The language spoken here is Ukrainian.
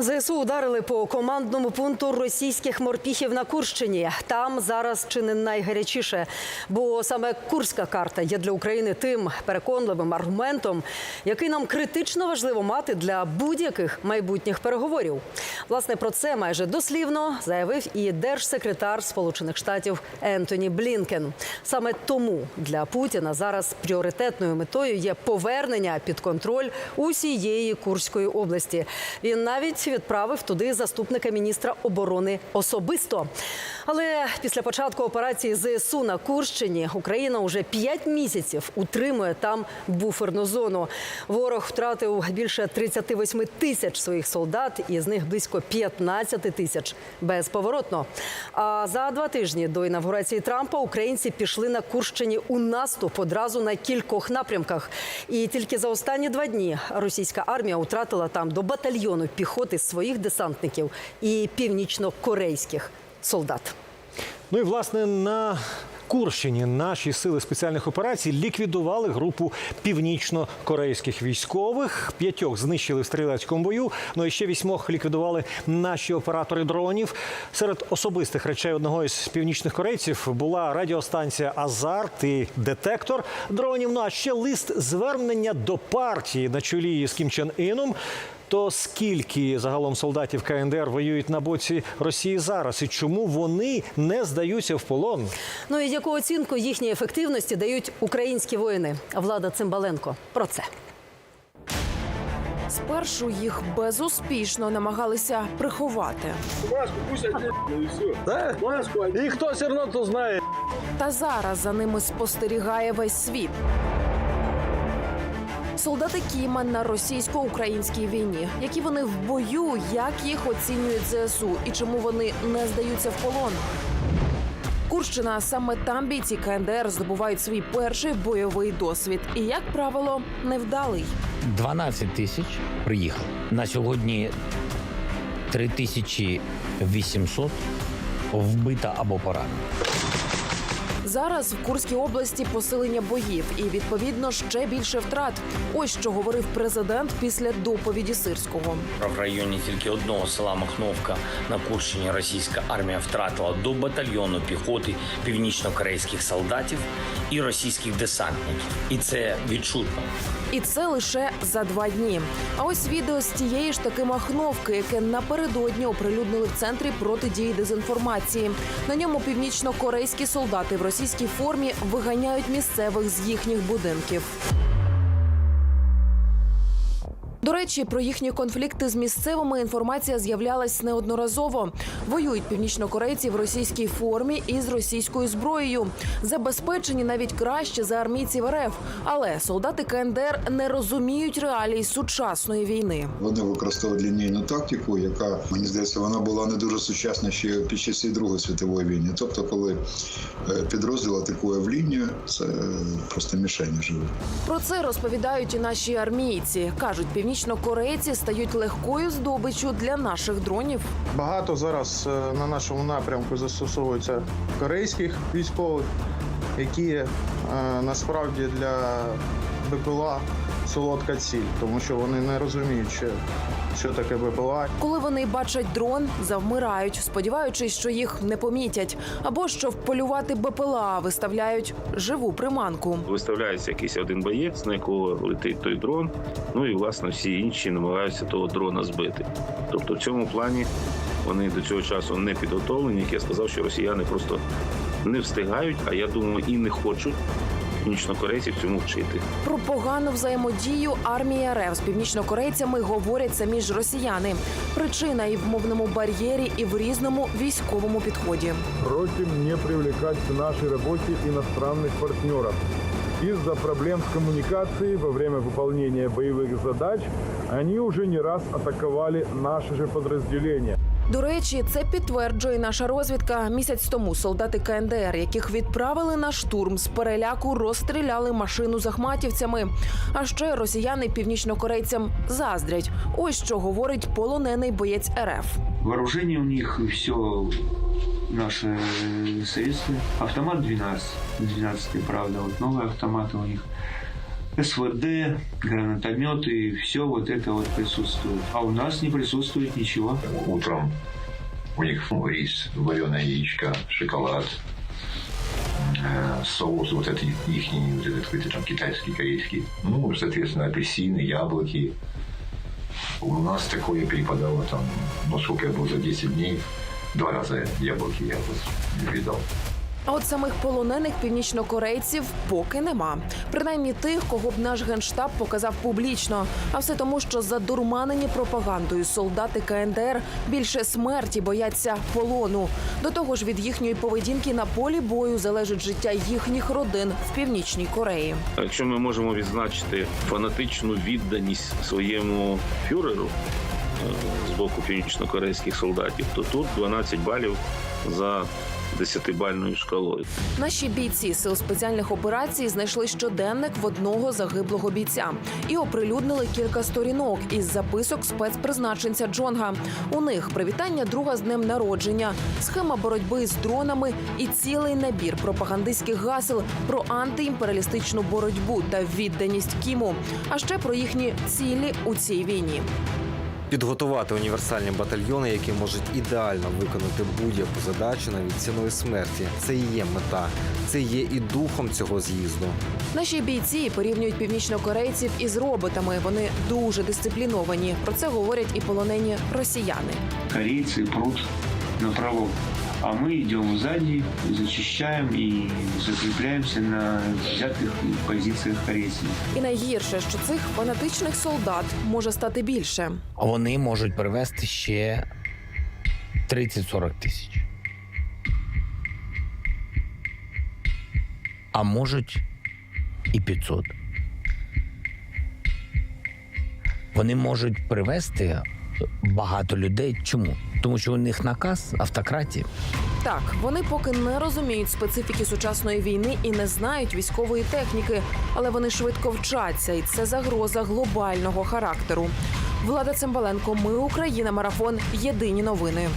ЗСУ ударили по командному пункту російських морпіхів на Курщині. Там зараз чи не найгарячіше, бо саме Курська карта є для України тим переконливим аргументом, який нам критично важливо мати для будь-яких майбутніх переговорів. Власне про це майже дослівно заявив і держсекретар Сполучених Штатів Ентоні Блінкен. Саме тому для Путіна зараз пріоритетною метою є повернення під контроль усієї Курської області. Він навіть відправив туди заступника міністра оборони особисто. Але після початку операції ЗСУ на Курщині Україна уже п'ять місяців утримує там буферну зону. Ворог втратив більше 38 тисяч своїх солдат, і з них близько 15 тисяч безповоротно. А за два тижні до інавгурації Трампа українці пішли на Курщині у наступ одразу на кількох напрямках. І тільки за останні два дні російська армія втратила там до батальйону піхоти своїх десантників і північно-корейських солдат. Ну і власне на Курщині наші сили спеціальних операцій ліквідували групу північно-корейських військових. П'ятьох знищили в стрілецькому бою. Ну і ще вісьмох ліквідували наші оператори дронів. Серед особистих речей одного із північних корейців була радіостанція Азарт і детектор дронів. Ну а ще лист звернення до партії на чолі з Кім Чен Іном. То скільки загалом солдатів КНДР воюють на боці Росії зараз, і чому вони не здаються в полон? Ну і яку оцінку їхньої ефективності дають українські воїни? Влада Цимбаленко про це. Спершу їх безуспішно намагалися приховати. Маску пусть ну и все. Маску. І хто все одно то знає. Та зараз за ними спостерігає весь світ. Солдати Кіма на російсько-українській війні. Які вони в бою, як їх оцінюють ЗСУ і чому вони не здаються в полон? Курщина саме там бійці КНДР здобувають свій перший бойовий досвід. І, як правило, невдалий. 12 тисяч приїхали. На сьогодні 3800 вбита або поранена. Зараз в Курській області посилення боїв і відповідно ще більше втрат. Ось що говорив президент після доповіді сирського. В районі тільки одного села Махновка на Курщині російська армія втратила до батальйону піхоти північно-корейських солдатів і російських десантників. І це відчутно. І це лише за два дні. А ось відео з тієї ж таки махновки, яке напередодні оприлюднили в центрі протидії дезінформації. На ньому північно-корейські солдати в російській формі виганяють місцевих з їхніх будинків. До речі, про їхні конфлікти з місцевими інформація з'являлась неодноразово. Воюють північнокорейці в російській формі і з російською зброєю. Забезпечені навіть краще за армійців РФ. Але солдати КНДР не розуміють реалій сучасної війни. Вони використовують лінійну тактику, яка мені здається, вона була не дуже сучасна ще під часи Другої світової війни. Тобто, коли е, підрозділ атакує в лінію, це е, просто мішені живуть. Про це розповідають і наші армійці. кажуть, північнокорейці стають легкою здобиччю для наших дронів. Багато зараз е, на нашому напрямку застосовується корейських військових, які е, насправді для БПЛА солодка ціль, тому що вони не розуміють, що, що таке БПЛА. Коли вони бачать дрон, завмирають, сподіваючись, що їх не помітять, або що вполювати БПЛА виставляють живу приманку. Виставляється якийсь один боєць, на якого летить той дрон. Ну і власне всі інші намагаються того дрона збити. Тобто в цьому плані вони до цього часу не підготовлені. Як я сказав, що росіяни просто не встигають, а я думаю, і не хочуть північнокорейців цьому вчити. Про погану взаємодію армії РФ з північнокорейцями говорять самі ж росіяни. Причина і в мовному бар'єрі, і в різному військовому підході. просим не привлекать к нашей работе иностранных партнеров. Из-за проблем с коммуникацией во время выполнения боевых задач они уже не раз атаковали наши же подразделения. До речі, це підтверджує наша розвідка. Місяць тому солдати КНДР, яких відправили на штурм з переляку, розстріляли машину з ахматівцями. А ще росіяни північнокорейцям заздрять. Ось що говорить полонений боєць РФ. Вооружение у них все наши советские. Автомат 12, 12 правда, вот новые автоматы у них. СВД, гранатометы, все вот это вот присутствует. А у нас не присутствует ничего. Утром у них ну, рис, вареное яичко, шоколад, э, соус, вот этот их вот этот какой-то там китайский, корейский. Ну, соответственно, апельсины, яблоки. У нас такое перепадало там, ну, сколько я был за 10 дней, два раза яблоки я вот видал. А от самих полонених північнокорейців поки нема. Принаймні тих, кого б наш генштаб показав публічно. А все тому, що задурманені пропагандою солдати КНДР більше смерті бояться полону. До того ж, від їхньої поведінки на полі бою залежить життя їхніх родин в північній Кореї. Якщо ми можемо відзначити фанатичну відданість своєму фюреру е, з боку північно-корейських солдатів, то тут 12 балів за 10-бальною шкалою. Наші бійці сил спеціальних операцій знайшли щоденник в одного загиблого бійця і оприлюднили кілька сторінок із записок спецпризначенця Джонга. У них привітання друга з днем народження, схема боротьби з дронами і цілий набір пропагандистських гасел про антиімперіалістичну боротьбу та відданість Кіму, а ще про їхні цілі у цій війні. Підготувати універсальні батальйони, які можуть ідеально виконати будь-яку задачу навіть ціною смерті. Це і є мета, це є і духом цього з'їзду. Наші бійці порівнюють північнокорейців із роботами. Вони дуже дисципліновані. Про це говорять і полонені росіяни. Корейці прут на пролом. А мы идем сзади, зачищаем и закрепляемся на взятых позициях корейцев. І найгірше, що цих фанатичних солдат може стати більше. Вони можуть привезти ще 30-40 тисяч. А можуть і 500. Вони можуть привезти багато людей. Чому? Тому що у них наказ автократії. Так, вони поки не розуміють специфіки сучасної війни і не знають військової техніки, але вони швидко вчаться, і це загроза глобального характеру. Влада Цимбаленко, ми Україна, марафон. Єдині новини.